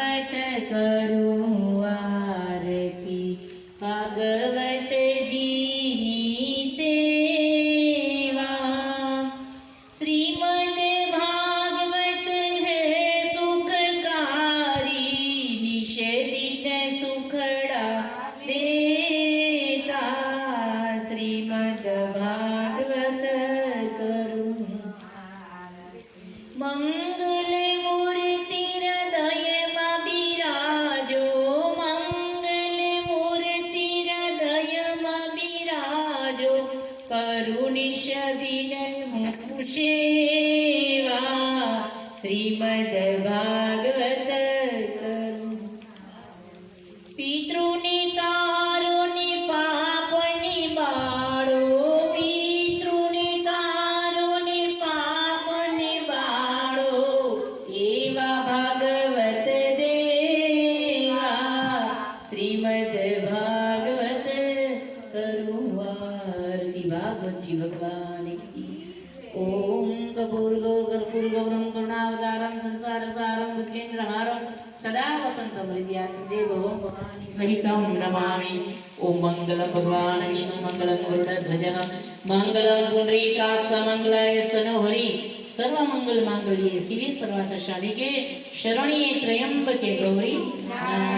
पट करूँ आरती। भगवत जीनी सेवा। श्रीमद भागवत है सुखकारी निषेधित श्रीमद भागवत करूँ। मंगल ഷേവാ ശ്രീമദ്ഭാഗവത പിതൃ भगवती भगवान की ओम कपूर्गो कर्पूर गौरम करुणावतारम संसार सारम भुजेन्द्रहारम सदा वसंत देव ओम सहितं नमामि। ओम मंगल भगवान, विष्णु मंगल गरुड ध्वज। मंगल पुंडरीकाक्ष मंगल स्तनो हरि सर्व मंगल मांगल्ये शिवे सर्वात शालिके शरण्ये त्रयंबके गौरी। नारायण